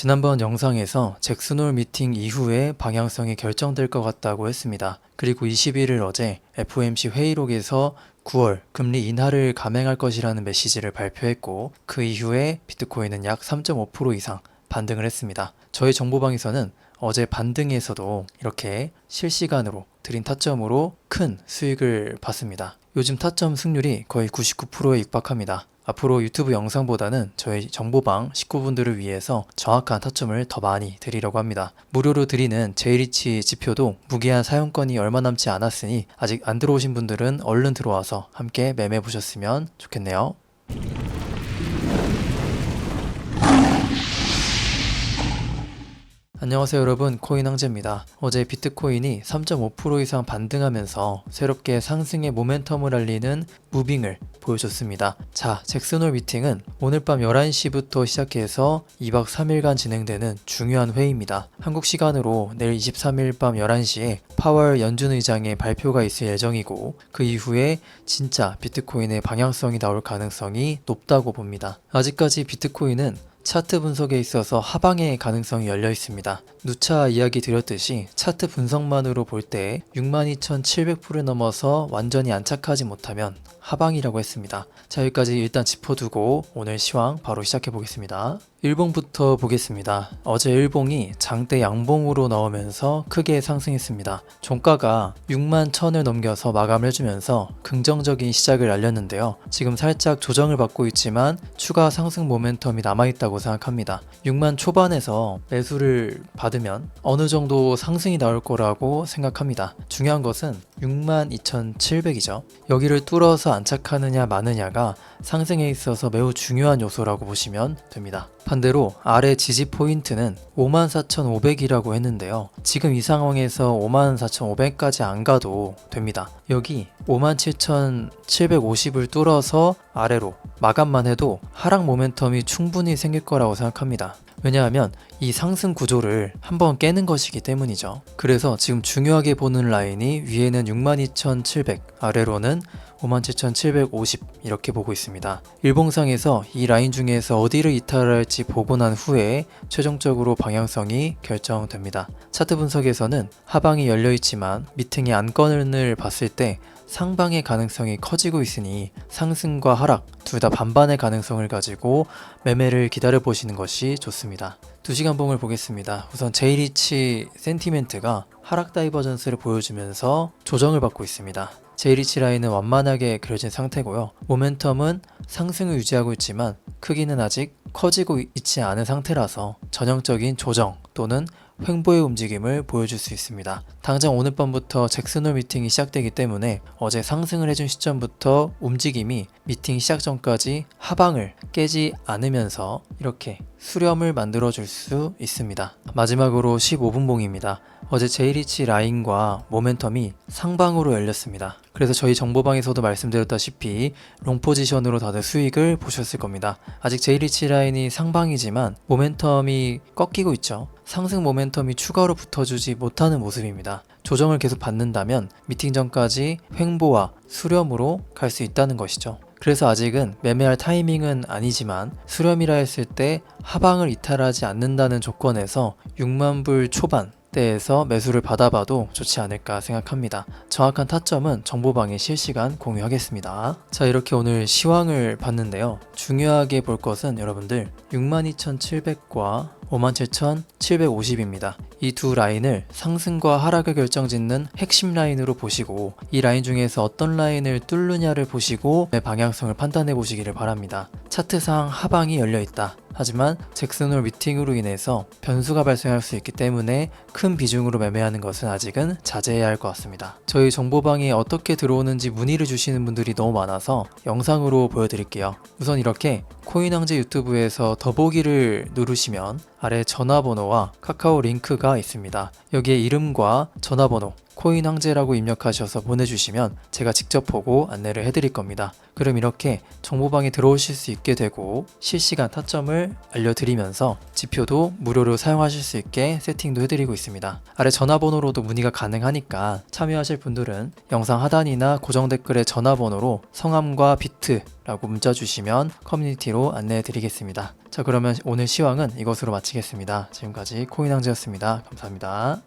지난번 영상에서 잭슨홀 미팅 이후에 방향성이 결정될 것 같다고 했습니다. 그리고 21일 어제 FOMC 회의록에서 9월 금리 인하를 감행할 것이라는 메시지를 발표했고 그 이후에 비트코인은 약 3.5% 이상 반등을 했습니다. 저희 정보방에서는 어제 반등에서도 이렇게 실시간으로 드린 타점으로 큰 수익을 봤습니다. 요즘 타점 승률이 거의 99%에 육박합니다. 앞으로 유튜브 영상보다는 저희 정보방 식구분들을 위해서 정확한 타점을 더 많이 드리려고 합니다. 무료로 드리는 제이리치 지표도 무기한 사용권이 얼마 남지 않았으니 아직 안 들어오신 분들은 얼른 들어와서 함께 매매 보셨으면 좋겠네요. 안녕하세요 여러분 코인 황제입니다. 어제 비트코인이 3.5% 이상 반등하면서 새롭게 상승의 모멘텀을 알리는 무빙을 보여줬습니다. 자 잭슨홀 미팅은 오늘 밤 11시부터 시작해서 2박 3일간 진행되는 중요한 회의입니다. 한국 시간으로 내일 23일 밤 11시에 파월 연준 의장의 발표가 있을 예정이고 그 이후에 진짜 비트코인의 방향성이 나올 가능성이 높다고 봅니다. 아직까지 비트코인은 차트 분석에 있어서 하방의 가능성이 열려 있습니다. 누차 이야기 드렸듯이 차트 분석만으로 볼 때 62,700불을 넘어서 완전히 안착하지 못하면 하방이라고 했습니다. 자 여기까지 일단 짚어두고 오늘 시황 바로 시작해 보겠습니다. 일봉부터 보겠습니다. 어제 일봉이 장대 양봉으로 나오면서 크게 상승했습니다. 종가가 6만 1000을 넘겨서 마감을 해주면서 긍정적인 시작을 알렸는데요. 지금 살짝 조정을 받고 있지만 추가 상승 모멘텀이 남아있다고 생각합니다. 6만 초반에서 매수를 받으면 어느 정도 상승이 나올 거라고 생각합니다. 중요한 것은 6만 2700이죠. 여기를 뚫어서 안착하느냐 마느냐가 상승에 있어서 매우 중요한 요소라고 보시면 됩니다. 반대로 아래 지지 포인트는 54,500이라고 했는데요. 지금 이 상황에서 54,500까지 안 가도 됩니다. 여기 57,750을 뚫어서 아래로 마감만 해도 하락 모멘텀이 충분히 생길 거라고 생각합니다. 왜냐하면 이 상승 구조를 한번 깨는 것이기 때문이죠. 그래서 지금 중요하게 보는 라인이 위에는 62,700, 아래로는 57,750 이렇게 보고 있습니다. 일봉상에서 이 라인 중에서 어디를 이탈할지 보고 난 후에 최종적으로 방향성이 결정됩니다. 차트 분석에서는 하방이 열려 있지만 미팅의 안건을 봤을 때 상방의 가능성이 커지고 있으니 상승과 하락 둘 다 반반의 가능성을 가지고 매매를 기다려 보시는 것이 좋습니다. 2시간 봉을 보겠습니다. 우선 제이리치 센티멘트가 하락 다이버전스를 보여주면서 조정을 받고 있습니다. 제이리치 라인은 완만하게 그려진 상태고요. 모멘텀은 상승을 유지하고 있지만 크기는 아직 커지고 있지 않은 상태라서 전형적인 조정 또는 횡보의 움직임을 보여줄 수 있습니다. 당장 오늘 밤부터 잭슨홀 미팅이 시작되기 때문에 어제 상승을 해준 시점부터 움직임이 미팅 시작 전까지 하방을 깨지 않으면서 이렇게 수렴을 만들어 줄 수 있습니다. 마지막으로 15분 봉입니다. 어제 제이리치 라인과 모멘텀이 상방으로 열렸습니다. 그래서 저희 정보방에서도 말씀드렸다시피 롱 포지션으로 다들 수익을 보셨을 겁니다. 아직 제이리치 라인이 상방이지만 모멘텀이 꺾이고 있죠. 상승 모멘텀이 추가로 붙어주지 못하는 모습입니다. 조정을 계속 받는다면 미팅 전까지 횡보와 수렴으로 갈 수 있다는 것이죠. 그래서 아직은 매매할 타이밍은 아니지만 수렴이라 했을 때 하방을 이탈하지 않는다는 조건에서 6만 불 초반 대에서 매수를 받아봐도 좋지 않을까 생각합니다. 정확한 타점은 정보방에 실시간 공유하겠습니다. 자 이렇게 오늘 시황을 봤는데요. 중요하게 볼 것은 여러분들 62,700과 57,750입니다. 이 두 라인을 상승과 하락을 결정짓는 핵심 라인으로 보시고 이 라인 중에서 어떤 라인을 뚫느냐를 보시고 내 방향성을 판단해 보시기를 바랍니다. 차트상 하방이 열려 있다. 하지만 잭슨홀 미팅으로 인해서 변수가 발생할 수 있기 때문에 큰 비중으로 매매하는 것은 아직은 자제해야 할 것 같습니다. 저희 정보방에 어떻게 들어오는지 문의를 주시는 분들이 너무 많아서 영상으로 보여드릴게요. 우선 이렇게 코인왕제 유튜브에서 더보기를 누르시면 아래 전화번호와 카카오 링크가 있습니다. 여기에 이름과 전화번호 코인 황제라고 입력하셔서 보내주시면 제가 직접 보고 안내를 해드릴 겁니다. 그럼 이렇게 정보방에 들어오실 수 있게 되고 실시간 타점 을 알려드리면서 지표도 무료로 사용하실 수 있게 세팅도 해드리고 있습니다. 아래 전화번호로도 문의가 가능하니까 참여하실 분들은 영상 하단이나 고정 댓글에 전화번호로 성함과 비트 라고 문자 주시면 커뮤니티로 안내해 드리겠습니다. 자 그러면 오늘 시황은 이것으로 마치겠습니다. 지금까지 코인왕제였습니다. 감사합니다.